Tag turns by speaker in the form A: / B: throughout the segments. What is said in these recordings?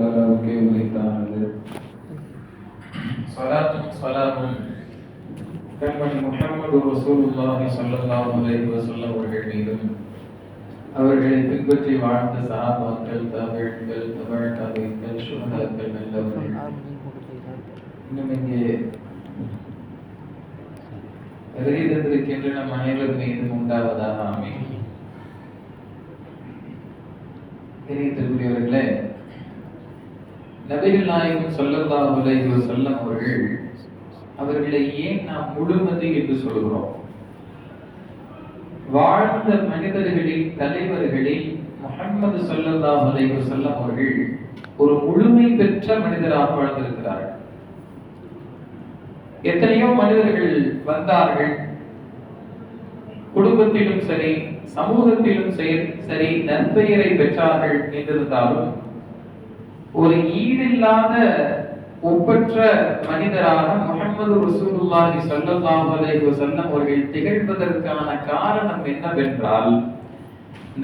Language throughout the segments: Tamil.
A: தாலாவுக்கே உரித்தானது சலாத்தும் சலாமும். கண்மணி முஹம்மது ரசூலுல்லாஹி ஸல்லல்லாஹு அலைஹி வஸல்லம் அவர்கள் மீதும் அவர்களை பின்பற்றி வாழ்ந்த சஹாபாக்கள் தாபிகள் தமிழ் தாபிகள் சுஹதாக்கள் நல்லவர்கள். இன்னும் இங்கே வருகை தந்திருக்கின்ற நம் அனைவர் மீதும் உண்டாவதாக ஆமீன். இணையத்திற்குரியவர்களே நபிகள் நாயகம் ஸல்லல்லாஹு அலைஹி வஸல்லம் அவர்கள் அவர்களை ஏன் நாம் முழுமதி என்று சொல்கிறோம்? வாழ்ந்த மனிதர்களில் தலைவர்களில் முகமது சொல்லல்லா உலகில் செல்லம் அவர்கள் ஒரு முழுமை பெற்ற மனிதராக வாழ்ந்திருக்கிறார்கள். எத்தனையோ மனிதர்கள் வந்தார்கள். குடும்பத்திலும் சரி சமூகத்திலும் சரி சரி நற்பெயரை பெற்றார்கள் என்றிருந்தாலும் ஒரு ஈடில்லாத ஒப்பற்ற மனிதராக முகமது ரசூலுல்லாஹி ஸல்லல்லாஹு அலைஹி வஸல்லம் அவர்கள் திகழ்வதற்கான காரணம் என்னவென்றால்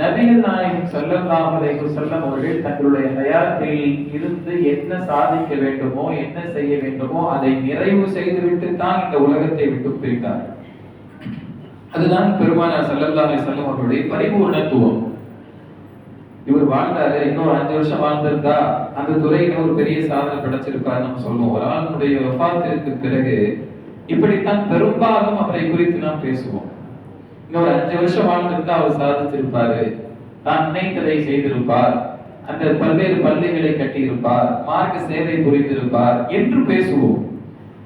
A: நபிகள் நாயகம் ஸல்லல்லாஹு அலைஹி வஸல்லம் அவர்கள் தங்களுடைய ஹயாத்தில் இருந்து என்ன சாதிக்க வேண்டுமோ என்ன செய்ய வேண்டுமோ அதை நிறைவு செய்துவிட்டு தான் இந்த உலகத்தை விட்டு பிரித்தார்கள் அதுதான் பெருமானார் ஸல்லல்லாஹு அலைஹி வஸல்லம் அவர்களுடைய பரிபூர்ணத்துவம். இவர் வாழ்ந்தாரு இன்னொரு அஞ்சு வருஷம் வாழ்ந்திருந்தா அந்த துறையில ஒரு பெரிய சாதனை படைச்சிருப்பார் நம்ம சொல்லுவோம். ஒரு ஆளுடைய வஃபாத்திற்கு பிறகு இப்படித்தான் பெரும்பாலும் அவரை குறித்து நாம் பேசுவோம். இன்னொரு அஞ்சு வருஷம் வாழ்ந்திருந்தா அவர் சாதிச்சிருப்பாரு தான் நினைத்ததை செய்திருப்பார். அந்த பல்வேறு பள்ளிகளை கட்டியிருப்பார். மார்க்க சேவை புரிந்திருப்பார் என்று பேசுவோம்.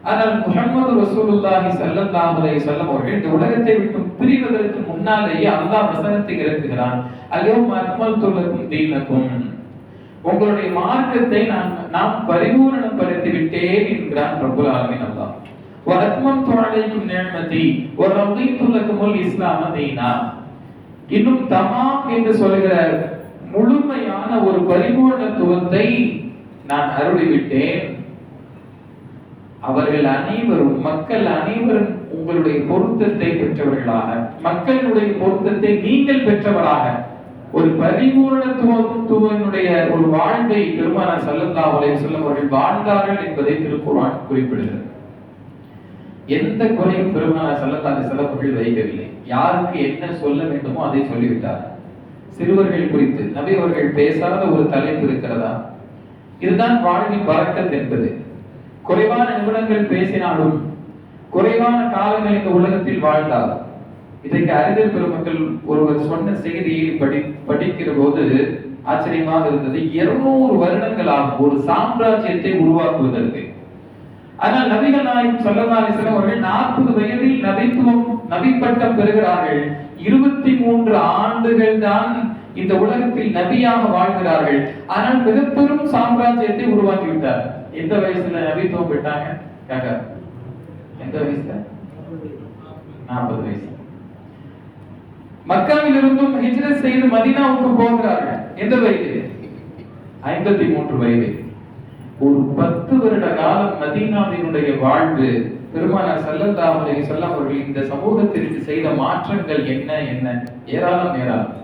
A: ஆனால் முகமது ரசூலுல்லாஹி சல்லல்லாஹு அலைஹி வஸல்லம் அவர்கள் இந்த உலகத்தை விட்டு பிரிவதற்கு முன்னாலேயே அல்லாஹ் வசனத்தை இறக்குகிறான். அல்யௌம அக்மல்து லக்கும் தீனக்கும். உங்களுடைய மார்க்கத்தை நான் நாம் பரிபூரணப்படுத்தி விட்டேன் என்கிறான் ரபுல் ஆலமின் அல்லாஹ். வஅத்மம்து அலைக்கும் நிஅமதி வரதீது லக்குமுல் இஸ்லாம தீனா. இன்னும் தமாம் என்று சொல்கிற முழுமையான ஒரு பரிபூரணத்துவத்தை நான் அருளிவிட்டேன். அவர்கள் அனைவரும் மக்கள் அனைவரும் உங்களுடைய பொருத்தத்தை பெற்றவர்களாக மக்களுடைய பொருத்தத்தை நீங்கள் பெற்றவராக ஒரு பரிபூர்ணத்துவத்துவனுடைய ஒரு வாழ்வை பெருமானார் ஸல்லல்லாஹு உலக செல்லும் அவர்கள் வாழ்ந்தார்கள் என்பதை திருக்குர்ஆன் குறிப்பிடுகிறது. எந்த குறையும் பெருமான ஸல்லல்லாஹு செல்லவர்கள் வைக்கவில்லை. யாருக்கு என்ன சொல்ல வேண்டுமோ அதை சொல்லிவிட்டார். சிறுவர்கள் குறித்து நபி அவர்கள் பேசாத ஒரு தலைப்பு இருக்கிறதா? இதுதான் வாழ்வின் பறக்கத் என்பது. குறைவான நிமிடங்கள் பேசினாலும் குறைவான காலங்கள் இந்த உலகத்தில் வாழ்ந்தார் இன்றைக்கு அறிஞர் பெருமக்கள் ஒருவர் சொன்ன செய்தியை படி படிக்கிற போது ஆச்சரியமாக இருந்தது. இருநூறு வருடங்களாகும் ஒரு சாம்ராஜ்யத்தை உருவாக்குவதற்கு. ஆனால் நபிகள் நாயகம் ஸல்லல்லாஹு அவர்கள் நாற்பது வயதில் நபித்துவம் நபிப்பட்டம் பட்டம் பெறுகிறார்கள். இருபத்தி மூன்று ஆண்டுகள் தான் இந்த உலகத்தில் நபியாக வாழ்கிறார்கள். ஆனால் மிக பெரும் சாம்ராஜ்யத்தை உருவாக்கி விட்டார் எந்த வயசுல நபித்துவம் பெற்றாங்க காக்கா. எந்த வயசுல? நாற்பது வயசு. மக்காவில் இருந்தும் ஹிஜ்ரத் செய்து மதீனாவுக்கு போகிறார்கள். எந்த வயது? ஐம்பத்தி மூன்று வயது. ஒரு பத்து வருட காலம் மதீனாவினுடைய வாழ்வு பெருமானார் ஸல்லல்லாஹு அலைஹி வஸல்லம் அவர்கள் இந்த சமூகத்திற்கு செய்த மாற்றங்கள் என்ன என்ன? ஏராளம் ஏராளம்.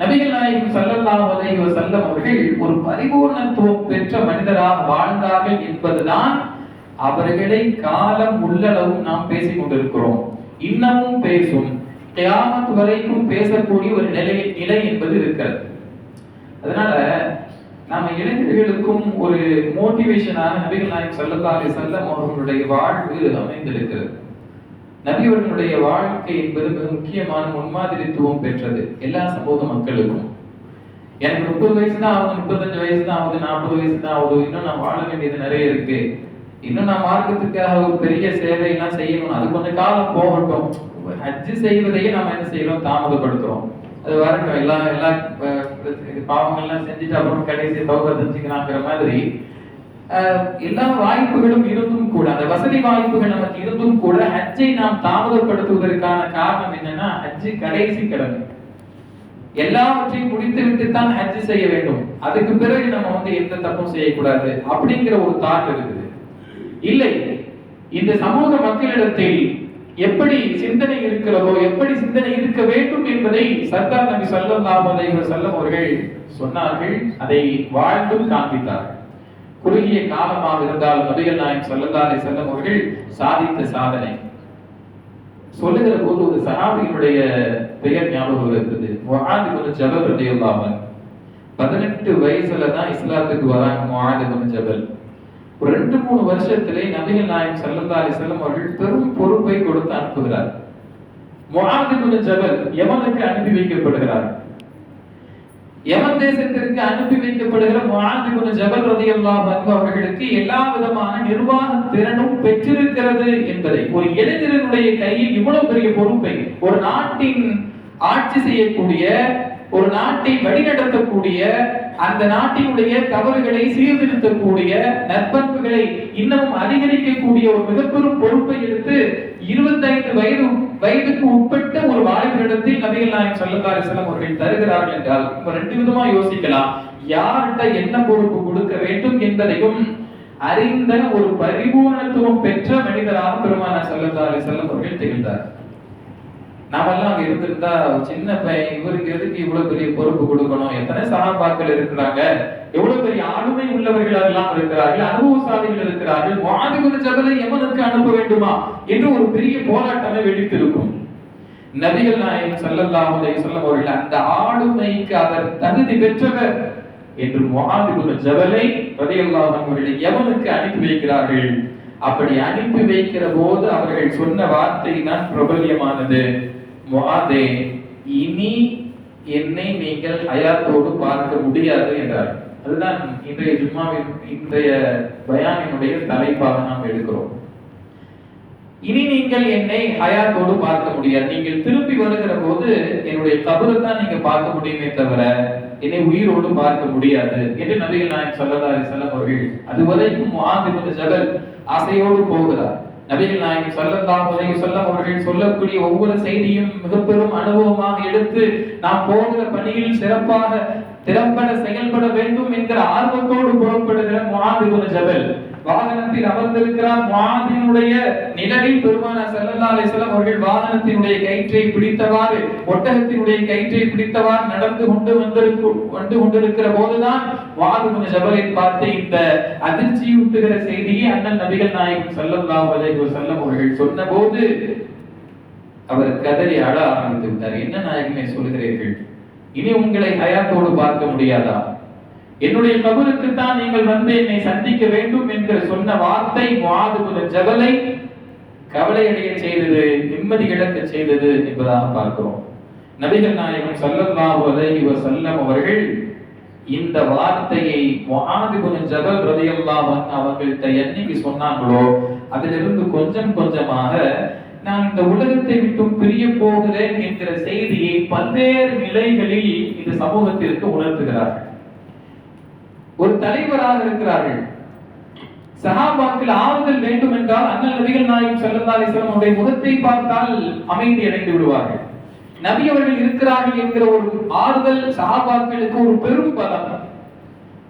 A: நபிகள் நாயகம் ஸல்லல்லாஹு அலைஹி வஸல்லம் அவர்கள் ஒரு பரிபூர்ணத்துவம் பெற்ற மனிதராக வாழ்ந்தார்கள் என்பதுதான் அவர்களை காலம் உள்ளளவும் நாம் பேசிக் கொண்டிருக்கிறோம். இன்னமும் பேசும். கியாமத் வரைக்கும் பேசக்கூடிய ஒரு நிலை நிலை என்பது இருக்கிறது. அதனால நாம இளைஞர்களுக்கும் ஒரு மோட்டிவேஷனாக நபிகள் நாயகம் ஸல்லல்லாஹு அலைஹி வஸல்லம் அவர்களுடைய வாழ்வு அமைந்திருக்கிறது. நபியவர்களுடைய வாழ்க்கை என்பது மிக முக்கியமான முன்மாதிரித்துவம் பெற்றது எல்லா சமூக மக்களுக்கும். எனக்கு முப்பது வயசு தான் ஆகுது முப்பத்தஞ்சு வயசு தான் ஆகுது நாற்பது வயசு தான் ஆகுது இன்னும் நான் வாழ வேண்டியது நிறைய இருக்கு. இன்னும் நான் மார்க்கத்துக்காக ஒரு பெரிய சேவை எல்லாம் செய்யணும் அது கொஞ்சம் காலம் போகட்டும். ஹஜ்ஜு செய்வதையே நாம என்ன செய்யறோம்? தாமதப்படுத்துறோம். அது வரட்டும் எல்லா எல்லா பாவங்கள்லாம் செஞ்சுட்டு அப்புறம் கடைசி தௌபா செஞ்சுக்கலாங்கிற மாதிரி எல்லா வாய்ப்புகளும் இருந்தும் கூட அந்த வசதி வாய்ப்புகள் நமக்கு இருந்தும் கூட ஹஜ்ஜை நாம் தாமதப்படுத்துவதற்கான காரணம் என்னன்னா ஹஜ்ஜு கடைசி கடமை எல்லாவற்றையும் முடித்து விட்டு தான் ஹஜ் செய்ய வேண்டும். அதுக்கு பிறகு நம்ம வந்து எந்த தப்பும் செய்யக்கூடாது அப்படிங்கிற ஒரு தாட் இருக்குது. இல்லை இந்த சமூக மக்களிடத்தில் எப்படி சிந்தனை இருக்கிறதோ எப்படி சிந்தனை இருக்க வேண்டும் என்பதை சர்தார் நபி ஸல்லல்லாஹு அலைஹி வஸல்லம் அவர்கள் சொன்னார்கள் அதை வாழ்ந்தும் காண்பித்தார்கள். குறுகிய காலமாக இருந்தாலும் நபிகள் நாயகம் ஸல்லல்லாஹு செல்லும் அவர்கள் சாதித்த சாதனை. சொல்லுகிற போது ஒரு சஹாபியினுடைய பெயர் ஞாபகம் இருக்குது முஆத் கொஞ்சம் ஜபல் ரலியல்லாஹு பதினெட்டு வயசுல தான் இஸ்லாத்துக்கு வராங்க முஆத் கொஞ்சம் ஜபல். ஒரு ரெண்டு மூணு வருஷத்திலே நபிகள் நாயம் ஸல்லல்லாஹு செல்லும் அவர்கள் பெரும் பொறுப்பை கொடுத்து அனுப்புகிறார். முஆத் இப்னு ஜபல் எவனுக்கு அனுப்பி வைக்கப்படுகிறார். யமன் தேசத்திற்கு அனுப்பி வைக்கப்படுகிற முஆத் இப்னு ஜபல் ரதி அன்ஹு அவர்களுக்கு எல்லா விதமான நிர்வாக திறனும் பெற்றிருக்கிறது என்பதை ஒரு இளைஞரனுடைய கையில் இவ்வளவு பெரிய பொறுப்பை ஒரு நாட்டின் ஆட்சி செய்யக்கூடிய ஒரு நாட்டை வழிநடத்தக்கூடிய அந்த நாட்டினுடைய தவறுகளை சீர்திருத்தக்கூடிய நற்பண்புகளை இன்னமும் அதிகரிக்கக்கூடிய ஒரு மிகப்பெரும் பொறுப்பை எடுத்து இருபத்தைந்து வயது வயதுக்கு உட்பட்ட ஒரு வாலிபரிடத்தில் நபிகள் நாயகம் ஸல்லல்லாஹு செல்லம் அவர்கள் தருகிறார்கள் என்றால் இப்ப ரெண்டு விதமா யோசிக்கலாம். யார்கிட்ட என்ன பொறுப்பு கொடுக்க வேண்டும் என்பதையும் அறிந்த ஒரு பரிபூர்ணத்துவம் பெற்ற மனிதராக பெருமான ஸல்லல்லாஹு செல்லம் அவர்கள் திகழ்ந்தார். நாமெல்லாம் அங்க இருந்திருந்தா ஒரு சின்ன பையன் இவருக்கு எதுக்கு இவ்வளவு பெரிய பொறுப்பு கொடுக்கணும்? எத்தனை சகாபாக்கள் இருக்கிறாங்க? எவ்வளவு பெரிய ஆளுமை உள்ளவர்கள் எல்லாம் இருக்கிறார்கள்? அனுபவசாலிகள் இருக்கிறார்கள்? மாதுகுல ஜபலை எவனுக்கு அனுப்ப வேண்டுமா? என்று ஒரு பெரிய போராட்டமே வெடித்திருக்கும். நபிகள் நாயகம் ஸல்லல்லாஹு அலைஹி வஸல்லம் அவர்கள் அந்த ஆளுமைக்கு அவர் தகுதி பெற்றவர் என்று முஆதுகுல ஜபலை ரலியல்லாஹு அன்ஹு அவர்களை எவனுக்கு அனுப்பி வைக்கிறார்கள். அப்படி அனுப்பி வைக்கிற போது அவர்கள் சொன்ன வார்த்தை தான் பிரபல்யமானது. முஆதே இனி என்னை நீங்கள் அயாத்தோடு பார்க்க முடியாது என்றார். அதுதான் இன்றைய ஜும்மாவின் இன்றைய பயானினுடைய தலைப்பாக நாம் எடுக்கிறோம். இனி நீங்கள் என்னை ஹயாத்தோடு பார்க்க முடியாது. நீங்கள் திரும்பி வருகிற போது என்னுடைய கபரை தான் நீங்க பார்க்க முடியுமே தவிர என்னை உயிரோடு பார்க்க முடியாது என்று நபிகள் நாயகம் சொல்லதாரி அலைஹி அவர்கள் அதுவரைக்கும் முஆத் இப்னு ஜகல் ஆசையோடு போகிறார். நபிகள் நாயகம் ஸல்லல்லாஹு அலைஹி வஸல்லம் அவர்கள் சொல்லக்கூடிய ஒவ்வொரு செய்தியும் மிக பெரும் அனுபவமாக எடுத்து நாம் போகிற பணியில் சிறப்பாக திறம்பட செயல்பட வேண்டும் என்கிற ஆர்வத்தோடு புறப்படுகிற முஆத் ஜபல். வாகனத்தில் அமர்ந்திருக்கிறார். முஆதினுடைய நிழலில் பெருமான ஸல்லல்லாஹு அலைஹி அவர்கள் வாகனத்தினுடைய கயிற்றை பிடித்தவாறு ஒட்டகத்தினுடைய கயிற்றை பிடித்தவாறு நடந்து கொண்டு வந்திருக்கு வந்து கொண்டிருக்கிற போதுதான் முஆத் ஜபலை பார்த்து இந்த அதிர்ச்சியூட்டுகிற செய்தியை அண்ணன் நபிகள் நாயகம் செல்லல்லா அலைஹி செல்லம் அவர்கள் சொன்னபோது அவர் கதறி அழ ஆரம்பித்து விட்டார் என்ன நாயகமே சொல்கிறீர்கள்? இனி உங்களை ஹயாத்தோடு பார்க்க முடியாதா? என்னுடைய கபருக்கு தான் நீங்கள் வந்து என்னை சந்திக்க வேண்டும் என்று சொன்ன வார்த்தை முஆது ஜபலை கவலையடைய செய்தது நிம்மதி இழக்க செய்தது என்பதாக பார்க்கிறோம். நபிகள் நாயகம் சல்லல்லாஹு அலைஹி வஸல்லம் அவர்கள் இந்த வார்த்தையை முஆது இப்னு ஜபல் ரலியல்லாஹு அவங்கள்ட்ட என்னைக்கு சொன்னாங்களோ அதிலிருந்து கொஞ்சம் கொஞ்சமாக நான் இந்த உலகத்தை விட்டும் பிரிய போகிறேன் என்கிற செய்தியை பல்வேறு நிலைகளில் இந்த சமூகத்திற்கு உணர்த்துகிறார்கள். ஒரு தலைவராக இருக்கிறார்கள். சஹாபாக்கள் ஆறுதல் வேண்டும் என்றால் அண்ணல் நபிகள் நாயகம் செல்லந்தாலே அலைஹி அவருடைய முகத்தை பார்த்தால் அமைதி அடைந்து விடுவார்கள். நபி அவர்கள் இருக்கிறார்கள் என்கிற ஒரு ஆறுதல் சஹாபாக்களுக்கு ஒரு பெரும் பலம்.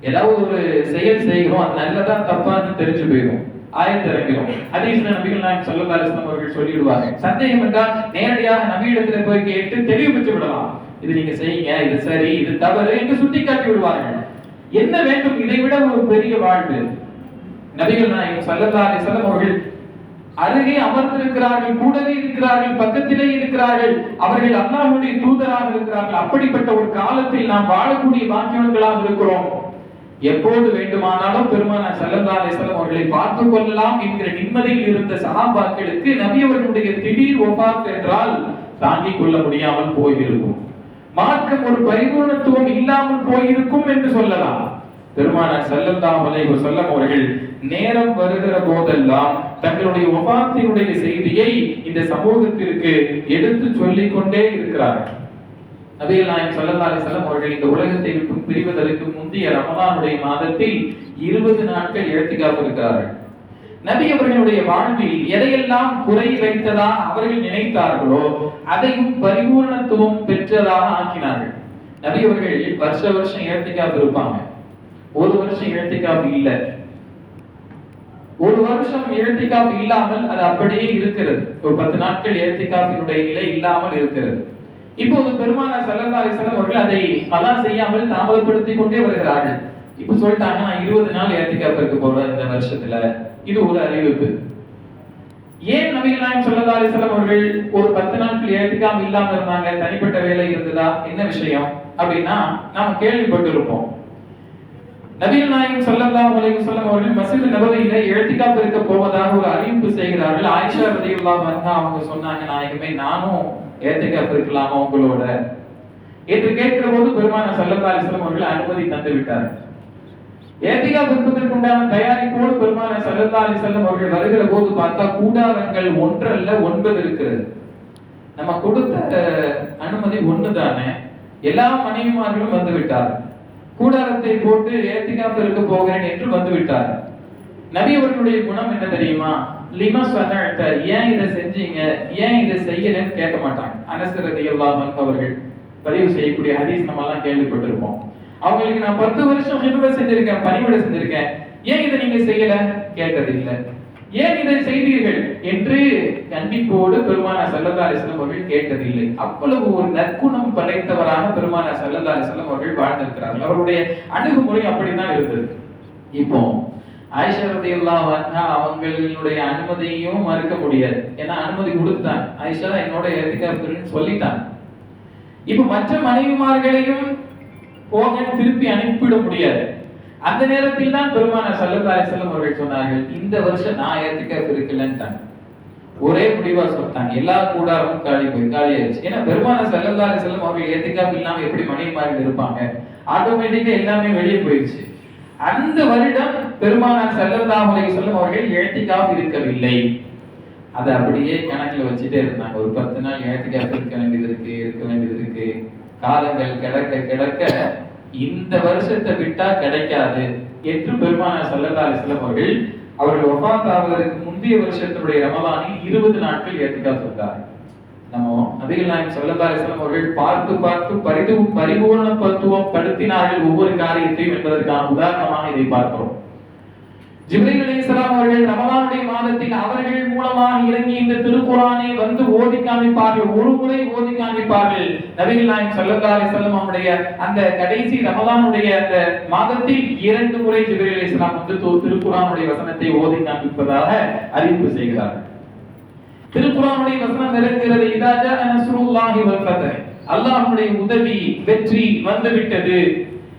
A: ஏதாவது ஒரு செயல் செய்கிறோம் அது நல்லதா தப்பான்னு தெரிஞ்சு போயிடும் ஆயத்திறக்கிறோம் ஹதீஸ்ல நபிகள் நாயகம் செல்லந்தாலே அவர்கள் சொல்லிவிடுவாங்க. சந்தேகம் என்றால் நேரடியாக நபியிடத்துல போய் கேட்டு தெளிவு விடலாம். இது நீங்க செய்யுங்க இது சரி இது தவறு என்று சுட்டிக்காட்டி விடுவார்கள். என்ன வேண்டும்? இதை விட ஒரு பெரிய வாழ்வு. நபிகள் நாயகம் ஸல்லல்லாஹு அலைஹி அவர்கள் அருகே அமர்ந்திருக்கிறார்கள் கூடவே இருக்கிறார்கள் பக்கத்திலே இருக்கிறார்கள். அவர்கள் அல்லாஹுடைய தூதராக இருக்கிறார்கள். அப்படிப்பட்ட ஒரு காலத்தில் நாம் வாழக்கூடிய பாக்கியவர்களாக இருக்கிறோம். எப்போது வேண்டுமானாலும் பெருமான சல்லல்லா அலைஹி அவர்களை பார்த்துக் கொள்ளலாம் என்கிற நிம்மதியில் இருந்த சகாபாக்களுக்கு நபி அவர்களுடைய திடீர் ஒபாத் என்றால் தாங்கிக் கொள்ள முடியாமல் போயிருக்கும். மார்க்கம் ஒரு பரிபூர்ணத்துவம் இல்லாமல் போயிருக்கும் என்று சொல்லலாம். பெருமானார் செல்லந்தாமலை அலைஹி வஸல்லம் அவர்கள் நேரம் வருகிற போதெல்லாம் தங்களுடைய ஒபாத்தினுடைய செய்தியை இந்த சமூகத்திற்கு எடுத்து சொல்லிக் கொண்டே இருக்கிறார்கள். நபிகள் நாயகம் ஸல்லல்லாஹு செல்லம் அவர்கள் இந்த உலகத்தை விட்டு பிரிவதற்கு முந்தைய ரமலானுடைய மாதத்தில் இருபது நாட்கள் இழத்திக்காப்பு இருக்கிறார்கள் நபி அவர்களுடைய வாழ்வில் எதையெல்லாம் குறை வைத்ததாக அவர்கள் நினைத்தார்களோ அதையும் பரிபூர்ணத்துவம் பெற்றதாக ஆக்கினார்கள். நபி அவர்கள் வருஷ வருஷம் இழத்திக்காப்பு இருப்பாங்க. ஒரு வருஷம் இழத்திக்காப்பு இல்லை. ஒரு வருஷம் எழுத்திக்காப் இல்லாமல் அது அப்படியே இருக்கிறது. ஒரு பத்து நாட்கள் எழுத்திக்காப்பினுடைய நிலை இல்லாமல் இருக்கிறது. இப்போது பெருமான செல்லந்தாரி செல்லம் அவர்கள் அதை அதான் செய்யாமல் தாமதப்படுத்தி கொண்டே வருகிறார்கள். இப்ப சொல்லிட்டாங்க நான் இருபது நாள் ஏத்திக்காப் இருக்க போறேன் இந்த வருஷத்துல. இது ஒரு அறிவிப்பு. ஏன் நபிகள் நாயகம் ஸல்லல்லாஹு அலைஹி அவர்கள் ஒரு பத்து நாட்கள் ஏற்றுக்காம இல்லாம இருந்தாங்க தனிப்பட்ட வேலை இருந்ததா என்ன விஷயம் அப்படின்னா நாம கேள்விப்பட்டிருப்போம். நபிகள் நாயகம் சொல்லதா உலகம் வஸல்லம் அவர்கள் மஸ்ஜித் நபவியில எழுத்திக்காப் இருக்க போவதாக ஒரு அறிவிப்பு செய்கிறார்கள். ஆயிஷா ரலியல்லாஹு அன்ஹா அவங்க சொன்னாங்க நாயகமே நானும் ஏத்திக்காப் இருக்கலாமா உங்களோட? என்று கேட்கிற போது பெருமான ஸல்லல்லாஹு அலைஹி அவர்கள் அனுமதி தந்து விட்டார்கள் ஏத்திகாப் உண்டான தயாரிப்போடு பெருமான ஸல்லல்லாஹு அலி செல்லம் அவர்கள் வருகிற போது பார்த்தா கூடாரங்கள் ஒன்றல்ல ஒன்பது இருக்கிறது. நம்ம கொடுத்த அனுமதி ஒன்று ஒண்ணுதானே? எல்லா மனைவிமார்களும் வந்து விட்டார். கூடாரத்தை போட்டு ஏத்திகாப் இருக்க போகிறேன் என்று வந்து விட்டார். நபி அவர்களுடைய குணம் என்ன தெரியுமா? லிமா சொன்ன ஏன் இதை செஞ்சீங்க? ஏன் இதை செய்யலன்னு கேட்க மாட்டாங்க. அனசரதி அவர்கள் பதிவு செய்யக்கூடிய ஹதீஸ் நம்ம எல்லாம் கேள்விப்பட்டிருப்போம். அவங்களுக்கு நான் பத்து வருஷம் ஹிபுவை செஞ்சிருக்கேன் பணிவிட செஞ்சிருக்கேன். ஏன் இதை நீங்க செய்யல? கேட்டதில்லை. ஏன் இதை செய்தீர்கள்? என்று கண்டிப்போடு பெருமான சல்லல்லா அலிஸ்லாம் அவர்கள் கேட்டதில்லை. அவ்வளவு ஒரு நற்குணம் படைத்தவராக பெருமான சல்லல்லா அலிஸ்லாம் அவர்கள் வாழ்ந்திருக்கிறார்கள். அவருடைய அணுகுமுறை அப்படித்தான் இருந்தது. இப்போ ஆயிஷா ரலியல்லாஹு அன்ஹா அவங்களுடைய அனுமதியும் மறுக்க முடியாது. ஏன்னா அனுமதி கொடுத்துட்டாங்க. ஆயிஷா என்னோட ஏத்துக்காப்புன்னு சொல்லிட்டாங்க. இப்ப மற்ற மனைவிமார்களையும் போகன்னு திருப்பி அனுப்பிவிட முடியாது. அந்த நேரத்தில் தான் பெருமான சல்லல்லா அலிஸ்லாம் அவர்கள் சொன்னார்கள் இந்த வருஷம் நான் ஏத்துக்காப்பு இருக்கலன்ட்டாங்க ஒரே முடிவா சொல்லிட்டாங்க. எல்லா கூடாரமும் காலி போய் காலி ஆயிடுச்சு. ஏன்னா பெருமான சல்லல்லா அலிஸ்லாம் அவர்கள் ஏத்துக்காப்பு இல்லாம எப்படி மணி மனைவிமார்கள் இருப்பாங்க? ஆட்டோமேட்டிக்கா எல்லாமே வெளியே போயிடுச்சு. அந்த வருடம் பெருமானார் ஸல்லல்லாஹு அலைஹி வஸல்லம் அவர்கள் ஏத்திகாப் இருக்கவில்லை. அதை அப்படியே கணக்குல வச்சுட்டே இருந்தாங்க. ஒரு பத்து நாள் ஏத்திகாப் இருக்க வேண்டியது இருக்கு இருக்க வேண்டியது இருக்கு. காலங்கள் கிடக்க கிடக்க இந்த வருஷத்தை விட்டா கிடைக்காது என்று பெருமானார் ஸல்லல்லாஹு அலைஹி அவர்கள் அவர்கள் வஃபாத் ஆவதற்கு முந்தைய வருஷத்தினுடைய ரமலானில் இருபது நாட்கள் ஏற்றுக்கா சொல்றார் நம்ம நபிகள் நாயகம் ஸல்லல்லாஹு அலைஹி அவர்கள் பார்த்து பார்த்து பரிது பரிபூர்ணத்துவம் படுத்தினார்கள் ஒவ்வொரு காரியத்தையும் என்பதற்கான உதாரணமாக இதை பார்க்கிறோம். ஜிப்ரீல் அலைஹிஸ்ஸலாம் அவர்கள் ரமலானுடைய மாதத்தில் அவர்கள் மூலமாக இறங்கி இந்த திருக்குறானை வந்து ஓதி காமிப்பார்கள் ஒரு முறை ஓதி காமிப்பார்கள் நபிகள் நாயகம் ஸல்லல்லாஹு அலைஹி வஸல்லம் அவருடைய அந்த கடைசி ரமலானுடைய அந்த மாதத்தில் இரண்டு முறை ஜிப்ரீல் அலைஹிஸ்ஸலாம் வந்து திருக்குறானுடைய வசனத்தை ஓதி காமிப்பதாக அறிவிப்பு செய்கிறார்கள். திருக்குறானுடைய வசனம் இறங்குகிறது இதாஜா நஸ்ருல்லாஹி வல் ஃபத்ஹ் அல்லாஹ்வுடைய உதவி வெற்றி வந்துவிட்டது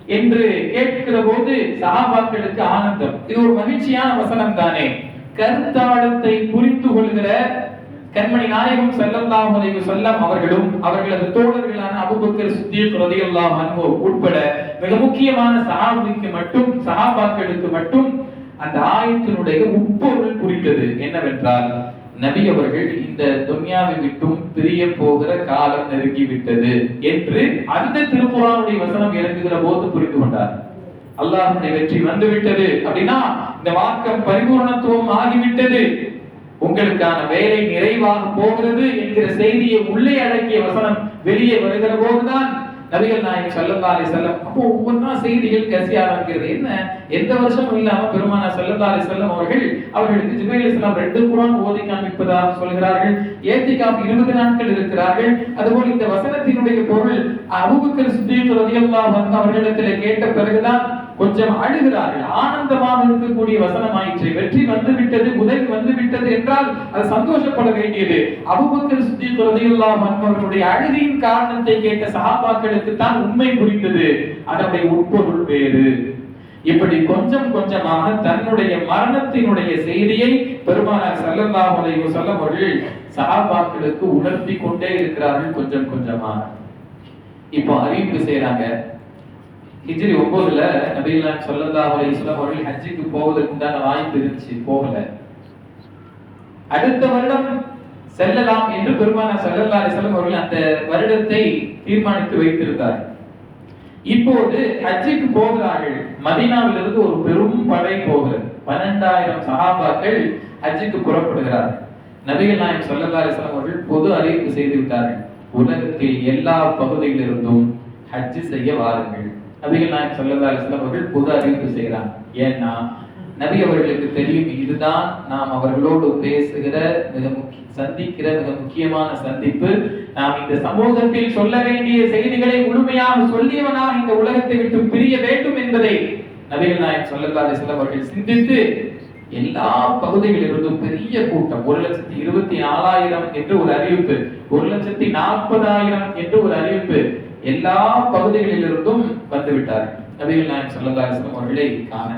A: என்று கேட்கிற போது சகாபாக்களுக்கு ஆனந்தம். இது ஒரு மகிழ்ச்சியான வசனம் தானே. கருத்தாளத்தை புரிந்து கொள்கிற கண்மணி நாயகம் ஸல்லல்லாஹு அலைஹி வஸல்லம் அவர்களும் அவர்களது தோழர்களான அபுபக்கர் சித்திக் ரலியல்லாஹு அன்ஹு உட்பட மிக முக்கியமான சகாபிக்கு மட்டும் சகாபாக்களுக்கு மட்டும் அந்த ஆயத்தினுடைய உட்பொருள் குறித்தது என்னவென்றால் நபி அவர்கள் இந்த துன்யாவை விட்டும் பிரிய போகிற காலம் நெருங்கி விட்டது என்று அந்த திருக்குறானுடைய வசனம் இறங்குகிற போது புரிந்து கொண்டார். அல்லாஹனுடைய வெற்றி வந்து விட்டது அப்படின்னா இந்த மார்க்கம் பரிபூர்ணத்துவம் ஆகிவிட்டது. உங்களுக்கான வேலை நிறைவாக போகிறது என்கிற செய்தியை உள்ளே அடக்கிய வசனம் வெளியே வருகிற போதுதான் நபிகள் நாயகம் ஸல்லல்லாஹு செல்லம். அப்போ ஒவ்வொன்றா செய்திகள் கசிய ஆரம்பிக்கிறது என்ன? எந்த வருஷமும் இல்லாம பெருமானா ஸல்லல்லாஹு செல்லம் அவர்கள் அவர்களுக்கு ஜுபைல் இஸ்லாம் ரெண்டு குரான் ஓதி காண்பிப்பதாக சொல்கிறார்கள். ஏத்திகாப் 20 நாட்கள் இருக்கிறார்கள். அதுபோல் இந்த வசனத்தினுடைய பொருள் அபுபக்கர் சித்திக் ரதியல்லா வந்து அவர்களிடத்தில் கேட்ட பிறகுதான் கொஞ்சம் அழுகிறார்கள். ஆனந்தமாக இருக்கக்கூடிய வசனம் ஆயிற்று வெற்றி வந்து விட்டது உதவி வந்து விட்டது என்றால் அது சந்தோஷப்பட வேண்டியது. அபுபக்கர் சுத்தி ரலியல்லாஹு அன்ஹு அழுகையின் காரணத்தை கேட்ட சகாபாக்களுக்கு தான் உண்மை புரிந்தது. அதனுடைய உட்பொருள் வேறு. இப்படி கொஞ்சம் கொஞ்சமாக தன்னுடைய மரணத்தினுடைய செய்தியை பெருமானார் ஸல்லல்லாஹு அலைஹி வஸல்லம் அவர்கள் உணர்த்தி கொண்டே இருக்கிறார்கள் கொஞ்சம் கொஞ்சமாக. இப்போ அறிவிப்பு செய்யறாங்க ஹிஜ்ரி ஒன்பதுல நபிகள் ஸல்லல்லாஹு அலைஹி வஸல்லம் அவர்கள் ஹஜ்ஜுக்கு போவதற்கு உண்டான வாய்ப்பு இருந்துச்சு போகல. அடுத்த வருடம் செல்லலாம் என்று பெருமான சல்லல்லா அலைஹி அவர்கள் அந்த வருடத்தை தீர்மானித்து வைத்திருந்தார். இப்போது ஹஜ்ஜிக்கு போகிறார்கள். மதீனாவிலிருந்து ஒரு பெரும் படை போகிறது. பன்னெண்டாயிரம் சஹாபாக்கள் ஹஜ்ஜிக்கு புறப்படுகிறார்கள். நபிகள் நாயம் சொல்லல்லா அலைஹி அவர்கள் பொது அறிவிப்பு செய்து விட்டார்கள். உலகத்தில் எல்லா பகுதியிலிருந்தும் ஹஜ் செய்ய வாருங்கள். நபிகள் நாயக் ஸல்லல்லாஹு அலைஹி அவர்கள் பொது அறிவிப்பு செய்கிறாங்க. ஏன்னா நபி அவர்களுக்கு தெரியும் இதுதான் நாம் அவர்களோடு பேசுகிற மிக முக்கிய சந்திக்கிற மிக முக்கியமான சந்திப்பு. நாம் இந்த சமூகத்தில் சொல்ல வேண்டிய செய்திகளை முழுமையாக சொல்லியவனாக இந்த உலகத்தை விட்டு பிரிய வேண்டும் என்பதை நபிகள் நாயக் ஸல்லல்லாஹு அலைஹி அவர்கள் சிந்தித்து எல்லா பகுதிகளிலிருந்தும் பெரிய கூட்டம் ஒரு லட்சத்தி இருபத்தி நாலாயிரம் என்று ஒரு அறிவிப்பு ஒரு லட்சத்தி நாற்பதாயிரம் என்று ஒரு அறிவிப்பு எல்லா பகுதிகளிலிருந்தும் வந்துவிட்டார். நபிகள் நாயகம் ஸல்லல்லாஹு அவர்களை காண.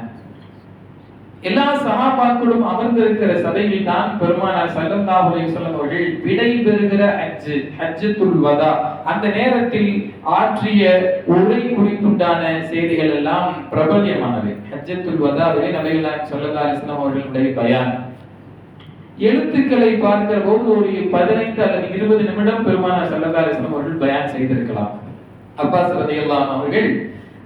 A: எல்லா சகாபாக்களும் அமர்ந்திருக்கிற சபையில் தான் பெருமானார் ஸல்லல்லாஹு அலைஹி அவர்கள் விடை பெறுகிற ஹஜ் ஹஜ்ஜத்துல் வதா. அந்த நேரத்தில் ஆற்றிய உரை குறித்துண்டான செய்திகள் எல்லாம் பிரபல்யமானவை. ஹஜ்ஜத்துல் வதாவிலே நபிகள் நாயகம் ஸல்லல்லாஹு அலைஹி அவர்களுடைய பயான். எழுத்துக்களை பார்க்கிற போது ஒரு பதினைந்து அல்லது இருபது நிமிடம் பெருமானார் ஸல்லல்லாஹு அலைஹி அவர்கள் பயான் செய்திருக்கலாம். அப்பாஸ் ரலியல்லாஹு அவர்கள்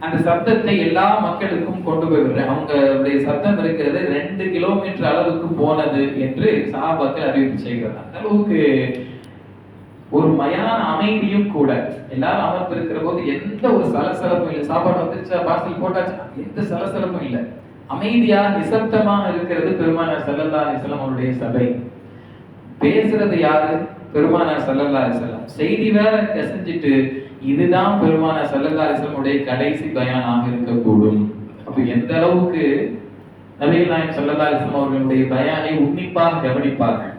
A: அந்த சப்தத்தை எல்லா மக்களுக்கும் கொண்டு போய் விடுறேன். அவங்களுடைய சப்தம் இருக்கிறது ரெண்டு கிலோமீட்டர் அளவுக்கு போனது என்று சாபாக்கள் அறிவிப்பு செய்கிறார் அந்த அளவுக்கு ஒரு மயான அமைதியும் கூட எல்லாரும் அமர்ந்து இருக்கிற போது எந்த ஒரு சலசலப்பும் இல்லை. சாப்பாடு வந்துருச்சா? பார்சல் போட்டாச்சா? எந்த சலசலப்பும் இல்லை. அமைதியா நிசப்தமா இருக்கிறது பெருமானார் சல்லல்லா அலைஹி அவருடைய சபை. பேசுறது யாரு? பெருமானார் சல்லல்லா அலிசல்லாம் செய்தி வேற கசிஞ்சிட்டு இதுதான் பெருமான ஸல்லல்லாஹு உடைய கடைசி பயானாக இருக்கக்கூடும். அப்ப எந்த அளவுக்கு நபிகள் நாயகம் ஸல்லல்லாஹு அவர்களுடைய பயானை உன்னிப்பாக கவனிப்பார்கள்?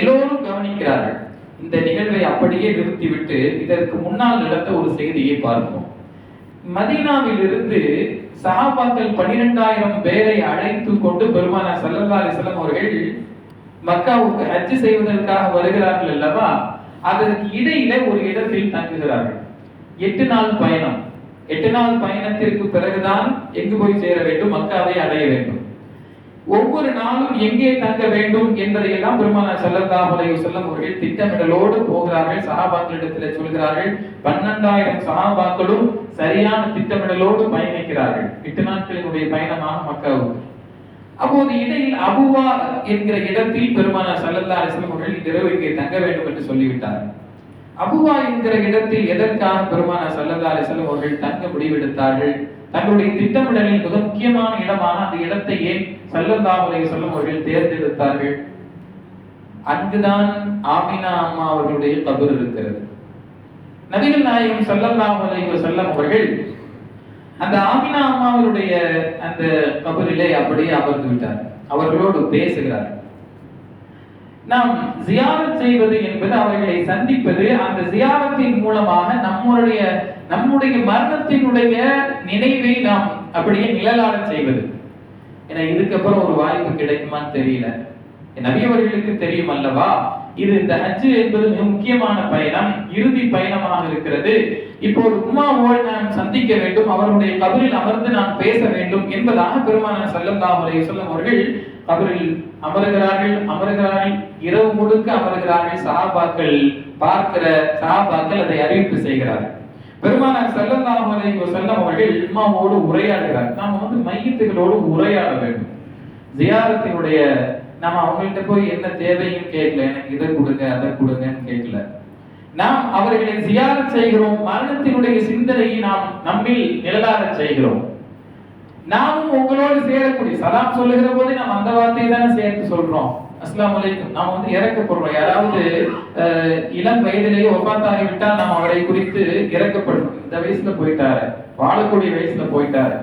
A: எல்லோரும் கவனிக்கிறார்கள். இந்த நிகழ்வை அப்படியே நிறுத்திவிட்டு இதற்கு முன்னால் நடந்த ஒரு செய்தியை பார்ப்போம். மதீனாவில் இருந்து சஹாபாக்கள் பனிரெண்டாயிரம் பேரை அழைத்து கொண்டு பெருமான ஸல்லல்லாஹு அவர்கள் மக்காவுக்கு ஹஜ் செய்வதற்காக வருகிறார்கள் அல்லவா? அதற்கு இடையில ஒரு இடத்தில் தங்குகிறார்கள். எட்டு நாள் பயணம். எட்டு நாள் பயணத்திற்கு பிறகுதான் எங்கு போய் சேர வேண்டும்? மக்காவை அடைய வேண்டும். ஒவ்வொரு நாளும் எங்கே தங்க வேண்டும் என்பதையெல்லாம் பெருமானார் ஸல்லல்லாஹு அலைஹி வஸல்லம் அவர்கள் திட்டமிடலோடு போகிறார்கள். சகாபாக்களிடத்தில் சொல்கிறார்கள் பன்னெண்டாயிரம் சகாபாக்களும் சரியான திட்டமிடலோடு பயணிக்கிறார்கள். எட்டு நாட்களினுடைய பயணமாக மக்காவுக்கு. அப்போது இடையில் அபுவா என்கிற இடத்தில் பெருமானார் சல்லல்லா அலைஹி அவர்கள் இரவுக்கு தங்க வேண்டும் என்று சொல்லிவிட்டார். அபுவா என்கிற இடத்தில் எதற்காக பெருமானார் சல்லல்லா அலைஹி அவர்கள் தங்க முடிவெடுத்தார்கள்? தங்களுடைய திட்டமிடலில் மிக முக்கியமான இடமான அந்த இடத்தை ஏன் சல்லல்லா அலைஹி அவர்கள் தேர்ந்தெடுத்தார்கள்? அங்குதான் ஆமினா அம்மா அவர்களுடைய கபர் இருக்கிறது. நபிகள் நாயகம் சல்லல்லா அலைஹி அவர்கள் அந்த ஆமினா அம்மாவருடைய அந்த கபரிலே அப்படியே அமர்ந்து விட்டார். அவர்களோடு பேசுகிறார். நாம் ஜியாரத் செய்வது என்பது அவர்களை சந்திப்பது அந்த ஜியாரத்தின் மூலமாக நம்முடைய நம்முடைய மரணத்தினுடைய நினைவை நாம் அப்படியே நிழலாட செய்வது. ஏன்னா இதுக்கப்புறம் ஒரு வாய்ப்பு கிடைக்குமான்னு தெரியல. நபியவர்களுக்கு தெரியும் அல்லவா? இது இந்த ஹஜ்ஜு என்பது மிக முக்கியமான பயணம் இறுதி பயணமாக இருக்கிறது. இப்போது உம்மாவோடு நான் சந்திக்க வேண்டும் அவருடைய கபரில் அமர்ந்து நான் பேச வேண்டும் என்பதாக பெருமான செல்லந்தாமலை சொல்லும் அவர்கள் கபரில் அமருகிறார்கள் அமருகிறார்கள் இரவு முழுக்க அமருகிறார்கள் சஹாபாக்கள் பார்க்கிற சஹாபாக்கள் அதை அறிவிப்பு செய்கிறார்கள். பெருமானார் ஸல்லல்லாஹு அலைஹி வஸல்லம் அவர்கள் உரையாடுகிறார். நாம வந்து மையத்துகளோடு உரையாட வேண்டும். ஜியாரத்தினுடைய நம்ம அவங்கள்ட்ட போய் என்ன தேவையும் கேட்கல எனக்கு இதை கொடுங்க அதை கொடுங்கன்னு கேட்கல. நாம் அவர்களை சியாரம் செய்கிறோம் மரணத்தினுடைய சிந்தனையை நாம் நம்மில் நிழலாட செய்கிறோம். நாமும் உங்களோடு சேரக்கூடிய சலாம் சொல்லுகிற போது நாம் அந்த வார்த்தையை தானே சேர்த்து சொல்றோம். அஸ்லாம் வலைக்கும் நாம் வந்து இறக்கப்படுறோம். யாராவது இளம் வயதிலேயே ஒப்பாத்தாகி விட்டால் நாம் அவரை குறித்து இறக்கப்படுறோம் இந்த வயசுல போயிட்டாரு. வாழக்கூடிய வயசுல போயிட்டாரு.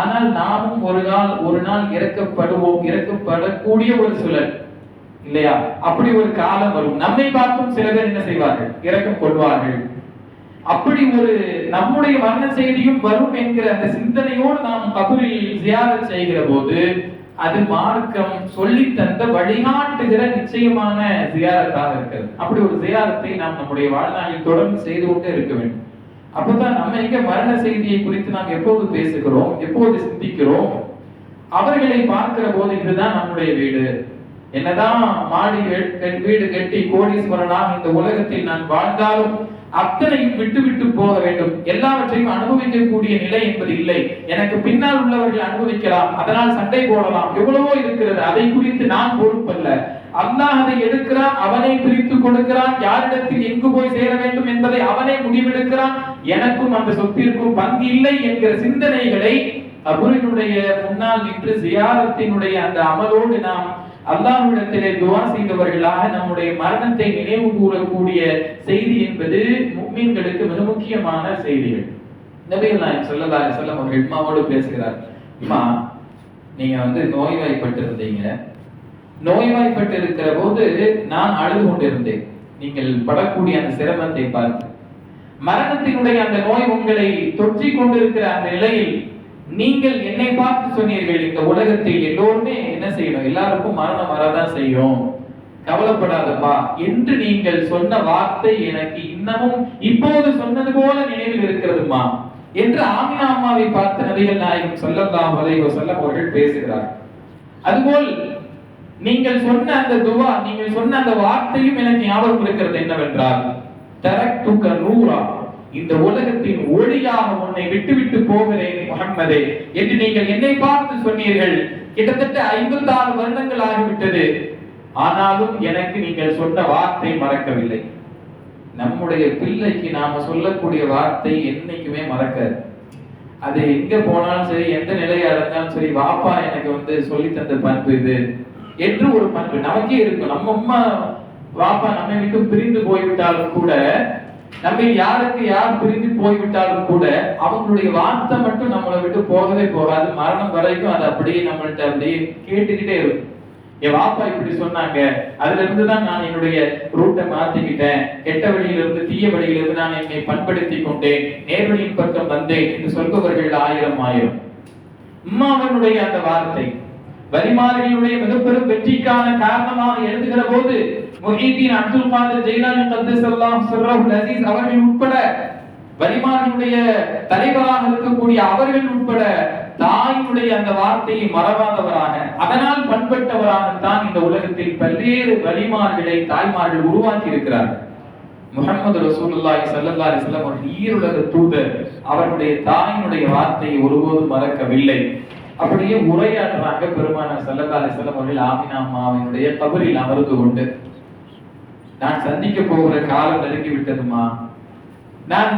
A: ஆனால் நாமும் ஒரு நாள் ஒரு நாள் இறக்கப்படுவோம் இறக்கப்படக்கூடிய ஒரு சூழல். இல்லையா? அப்படி ஒரு காலம் வரும். நம்மை பார்த்தும் சில பேர் என்ன செய்வார்கள்? இறக்கம் கொள்வார்கள். அப்படி ஒரு நம்முடைய மரண செய்தியும் வரும் என்கிற அந்த சிந்தனையோடு நாம் கபரில் ஜியாரத் செய்கிற போது அது மார்க்கம் சொல்லி தந்த வழிகாட்டுகிற நிச்சயமான ஜியாரத்தாக இருக்கிறது. அப்படி ஒரு ஜியாரத்தை நாம் நம்முடைய வாழ்நாளில் தொடர்ந்து செய்து கொண்டே இருக்க வேண்டும். அப்பதான் நம்ம எங்க மரண செய்தியை குறித்து நாம் எப்போது பேசுகிறோம் எப்போது சிந்திக்கிறோம்? அவர்களை பார்க்கிற போது இதுதான் நம்முடைய வீடு. என்னதான் மாடி வீடு கட்டி கோடீஸ்வரனாக இந்த உலகத்தில் நான் வாழ்ந்தாலும் அத்தனையும் விட்டு விட்டு போக வேண்டும். எல்லாவற்றையும் அனுபவிக்கக்கூடிய நிலை என்பது இல்லை. எனக்கு பின்னால் உள்ளவர்கள் அனுபவிக்கலாம் அதனால் சண்டை போடலாம். எவ்வளவோ இருக்கிறது அதை குறித்து நான் பொறுப்பல்ல. அல்லாஹ் அதை எடுக்கிறான் அவனை பிரித்து கொடுக்கிறான் யாரிடத்தில் எங்கு போய் சேர வேண்டும் என்பதை அவனே முடிவெடுக்கிறான். எனக்கும் அந்த சொத்திற்கும் பங்கு இல்லை என்கிற சிந்தனைகளை அபுரினுடைய முன்னால் நின்று ஜியாரத்தினுடைய அந்த அமலோடு நாம் அல்லாஹ்விடத்திலே துவா செய்தவர்களாக நம்முடைய மரணத்தை நினைவு கூறக்கூடிய செய்தி என்பது முக்மீன்களுக்கு மிக முக்கியமான செய்திகள். நபிகள் நாயகம் ஸல்லல்லாஹு சொல்ல அவர்கள் இம்மாவோடு பேசுகிறார். இம்மா நீங்க வந்து நோய்வாய்ப்பட்டிருந்தீங்க. நோய்வாய்ப்பட்டிருக்கிற போது நான் அழுது கொண்டிருந்தேன். நீங்கள் படக்கூடிய அந்த சிரமத்தை பார்த்து மரணத்தினுடைய அந்த நோய் உங்களை தொற்றிக் கொண்டிருக்கிற அந்த நிலையில் நீங்கள் என்னை பார்த்து சொன்னீர்கள். இந்த உலகத்தில் எல்லோருமே என்ன செய்யணும்? எல்லாருக்கும் மரணம் வரதான் செய்யும். கவலைப்படாதப்பா. என்று நீங்கள் சொன்ன வார்த்தை எனக்கு இன்னமும் இப்போது சொன்னது போல நினைவில் இருக்கிறதுமா? என்று ஆமினா அம்மாவை பார்த்த நபிகள் நாயகம் சொல்லலாம் அலைஹி வஸல்லம் அவர்கள் பேசுகிறார் அதுபோல் நீங்கள் சொன்ன அந்த துவா நீங்கள் சொன்ன அந்த வார்த்தையும் எனக்கு ஞாபகம் இருக்கிறது என்னவென்றால் தரக்துக நூரா. இந்த உலகத்தின் ஒளியாக உன்னை விட்டுவிட்டு போகிறேன் முகம்மதே என்று நீங்கள் என்னை பார்த்து சொன்னீர்கள். கிட்டத்தட்ட ஐம்பத்தி ஆறு வருடங்கள் ஆகிவிட்டது. ஆனாலும் எனக்கு நீங்கள் சொன்ன வார்த்தை மறக்கவில்லை. நம்முடைய பிள்ளைக்கு நாம சொல்லக்கூடிய வார்த்தை என்னைக்குமே மறக்காது. அது எங்க போனாலும் சரி எந்த நிலையா இருந்தாலும் சரி வாப்பா எனக்கு வந்து சொல்லி தந்த பண்பு இது. என்று ஒரு பண்பு. நமக்கே இருக்கும். நம்ம அம்மா வாப்பா நம்மை விட்டு பிரிந்து போய்விட்டாலும் கூட நம்ம யாருக்கு யார் பிரிந்து போய்விட்டாலும் கூட அவங்களுடைய வார்த்தை மட்டும் நம்மளை விட்டு போகவே போகாது. மரணம் வரைக்கும் அது அப்படியே நம்மள்கிட்ட அப்படியே கேட்டுக்கிட்டே இருக்கும். என் வாப்பா இப்படி சொன்னாங்க. அதுல இருந்து தான் நான் என்னுடைய ரூட்டை மாத்திக்கிட்டேன். கெட்ட வழியில இருந்து தீய வழியில இருந்து நான் என்னை பண்படுத்தி கொண்டேன். நேர்வழியின் பக்கம் வந்தேன் என்று சொல்பவர்கள் ஆயிரம் ஆயிரம். அம்மாவனுடைய அந்த வார்த்தை வரிமாறுகளுடைய மிகப்பெரும் வெற்றிக்கான காரணமாக எழுதுகிற போது முஹீதீன் அப்துல் காதர் ஜெயிலானி கத்தசல்லாம் சிர்ரஹுல் அசீஸ் அவர்கள் உட்பட வரிமாறுடைய தலைவராக இருக்கக்கூடிய அவர்கள் உட்பட தாயினுடைய அந்த வார்த்தையை மறவாதவராக அதனால் பண்பட்டவராகத்தான் இந்த உலகத்தில் பல்வேறு வலிமார்களை தாய்மார்கள் உருவாக்கி இருக்கிறார்கள் முகமது ரசூலுல்லாஹி ஸல்லல்லாஹு அலைஹி வஸல்லம் ஈருலக தூதர். அவருடைய தாயினுடைய வார்த்தையை ஒருபோதும் மறக்கவில்லை. அப்படியே உரையாடுறாங்க பெருமான ஸல்லல்லாஹு அலைஹி அவர்கள் ஆமினா அம்மாவினுடைய கபரில் அமர்ந்து கொண்டு நான் சந்திக்க போகிற காலம் நெருங்கி விட்டதுமா? நான்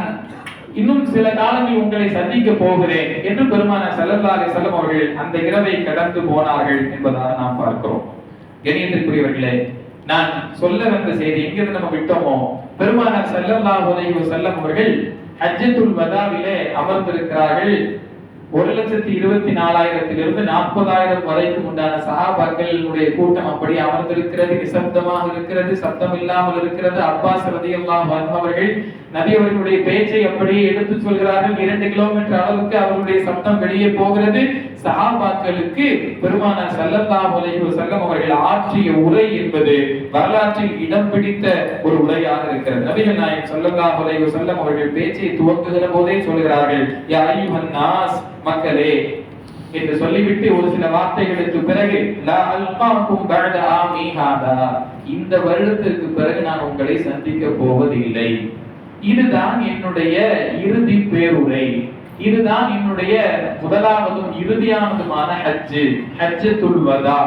A: இன்னும் சில காலங்கள் உங்களை சந்திக்க போகிறேன் என்று பெருமான ஸல்லல்லாஹு செல்லம் அவர்கள் அந்த இரவை கடந்து போனார்கள் என்பதாக நாம் பார்க்கிறோம். கணியத்திற்குரியவர்களே நான் சொல்ல வந்த செய்தி எங்கிருந்து நம்ம விட்டோமோ? பெருமானார் செல்லல்லா அலைஹி செல்லம் அவர்கள் ஹஜ்ஜத்துல் வதாவிலே அமர்ந்திருக்கிறார்கள். ஒரு லட்சத்தி இருபத்தி நாலாயிரத்திலிருந்து நாற்பதாயிரம் வரைக்கும் உண்டான சகாபாக்களினுடைய கூட்டம் அப்படி அமர்ந்திருக்கிறது. நிசப்தமாக இருக்கிறது சப்தம் இல்லாமல் இருக்கிறது. அப்பாஸ் ரதியெல்லாம் அவர்கள் நபி அவர்களுடைய பேச்சை அப்படியே எடுத்து சொல்கிறார்கள். இரண்டு கிலோமீட்டர் அளவுக்கு அவருடைய சப்தம் வெளியே போகிறது. சஹாபாக்களுக்கு பெருமான ஸல்லல்லாஹு அலைஹி செல்லம் அவர்கள் ஆற்றிய உரை என்பது வரலாற்றில் இடம் பிடித்த ஒரு உரையாக இருக்கிறது. நபிகள் நாயகம் ஸல்லல்லாஹு அலைஹி செல்லம் அவர்கள் பேச்சை துவங்குகிற போதே சொல்கிறார்கள் யாரையும் நாஸ் மக்களே என்று சொல்லிவிட்டு ஒரு சில வார்த்தைகளுக்கு பிறகு லா இந்த வருடத்திற்கு பிறகு நான் உங்களை சந்திக்க போவதில்லை. இதுதான் என்னுடைய இறுதி பேருரை. இதுதான் என்னுடைய முதலாவதும் இறுதியானதுமான ஹஜ்ஜு ஹஜ்ஜு துல்வதா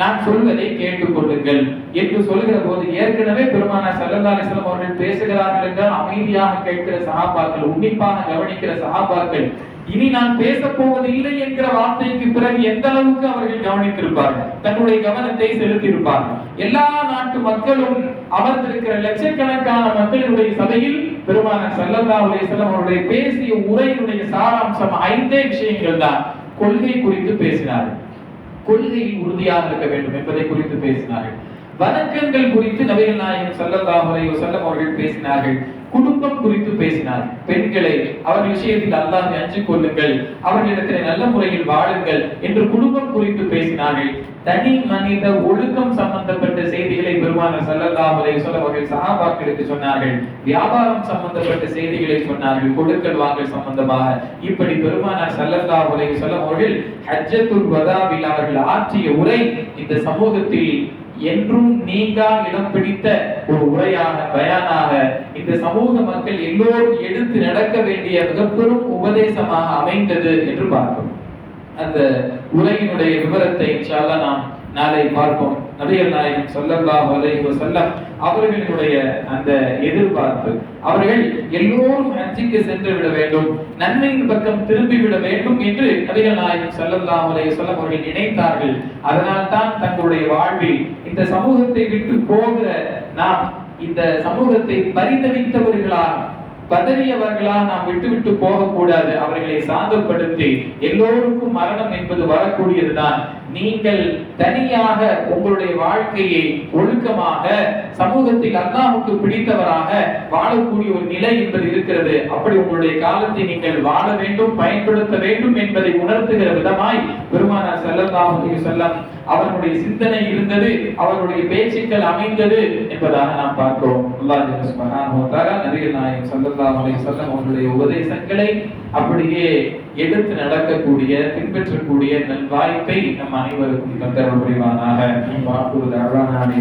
A: நான் சொல்வதை கேட்டுக்கொள்ளுங்கள் என்று சொல்கிற போது ஏற்கனவே பெருமான சல்லல்லா அலிஸ்லாம் அவர்கள் பேசுகிறார்கள் என்றால் அமைதியாக கேட்கிற சகாபாக்கள் உன்னிப்பாக கவனிக்கிற சகாபாக்கள் இனி நான் பேச போவது இல்லை என்கிற வார்த்தைக்கு பிறகு எந்த அளவுக்கு அவர்கள் கவனித்திருப்பார்கள்? தன்னுடைய கவனத்தை செலுத்தியிருப்பார்கள் எல்லா நாட்டு மக்களும் அமர்ந்திருக்கிற லட்சக்கணக்கான மக்களுடைய சபையில் பெருமான சல்லல்லா அலிஸ்லாம் அவருடைய பேசிய உரையினுடைய சாராம்சம் ஐந்தே விஷயங்கள் தான். கொள்கை குறித்து பேசினார்கள். கொள்கையில் உறுதியாக இருக்க வேண்டும் என்பதை குறித்து பேசினார்கள். வணக்கங்கள் குறித்து நபிகள் நாயகம் ஸல்லல்லாஹு அலைஹி அவர்கள் பேசினார்கள். குடும்பம் குறித்து பேசினார். பெண்களை அவர்கள் விஷயத்தில் அல்லாஹ்வை அஞ்சு கொள்ளுங்கள். அவர்களிடத்தில் நல்ல முறையில் வாழுங்கள் என்று குடும்பம் குறித்து பேசினார்கள். தனி மனித ஒழுக்கம் சம்பந்தப்பட்ட செய்திகளை பெருமான ஸல்லல்லாஹு அலைஹி அவர்கள் சஹாபாக்களுக்கு சொன்னார்கள். வியாபாரம் சம்பந்தப்பட்ட செய்திகளை சொன்னார்கள். கொடுக்கல் வாங்கல் சம்பந்தமாக. இப்படி பெருமானார் ஸல்லல்லாஹு அலைஹி அவர்கள் ஹஜ்ஜத்துல் வதாவில் அவர்கள் ஆற்றிய உரை இந்த சமூகத்தில் என்றும் நீங்கா இடம் பிடித்த ஒரு உரையான பயானாக இந்த சமூக மக்கள் எல்லோரும் எடுத்து நடக்க வேண்டிய மிகப்பெரும் உபதேசமாக அமைந்தது என்று பார்க்கும் அந்த உரையினுடைய விவரத்தை இன்ஷால்லா நாம் நாளை பார்ப்போம். நபிகள் நாயகம் ஸல்லல்லாஹு அலைஹி செல்லம் அவர்களுடைய அந்த எதிர்பார்ப்பு. அவர்கள் எல்லோரும் ஹஜ்ஜிக்கு சென்று விட வேண்டும் நன்மையின் பக்கம் திரும்பி விட வேண்டும் என்று நபிகள் நாயகம் ஸல்லல்லாஹு அலைஹி வஸல்லம் அவர்கள் நினைத்தார்கள். அதனால் தான் தங்களுடைய வாழ்வில் இந்த சமூகத்தை விட்டு போகிற நாம் இந்த சமூகத்தை பரிதவித்தவர்களாக பதறியவர்களாக நாம் விட்டு போகக்கூடாது. அவர்களை சாந்தப்படுத்தி எல்லோருக்கும் மரணம் என்பது வரக்கூடியதுதான். நீங்கள் தனியாக உங்களுடைய வாழ்க்கையை ஒழுக்கமாக சமூகத்தில் அல்லாஹ்வுக்கு பிடித்தவராக வாழக்கூடிய ஒரு நிலை என்பது இருக்கிறது. அப்படி உங்களுடைய காலத்தை நீங்கள் வாழ வேண்டும் பயன்படுத்த வேண்டும் என்பதை உணர்த்துகிற விதமாய் பெருமானார் ஸல்லல்லாஹு செல்லம் அவர்களுடைய சிந்தனை இருந்தது அவர்களுடைய பேச்சுக்கள் அமைந்தது என்பதாக நாம் பார்க்கிறோம். அல்லாஹ் சுப்ஹானஹு நபிகள் நாயகம் அவர்களுடைய உபதேசங்களை அப்படியே எடுத்து நடக்கக்கூடிய பின்பற்றக்கூடிய நல் வாய்ப்பை நம் அனைவருக்கும் தந்தரல் புரிவானாக. வாக்குறுதி அருளானானே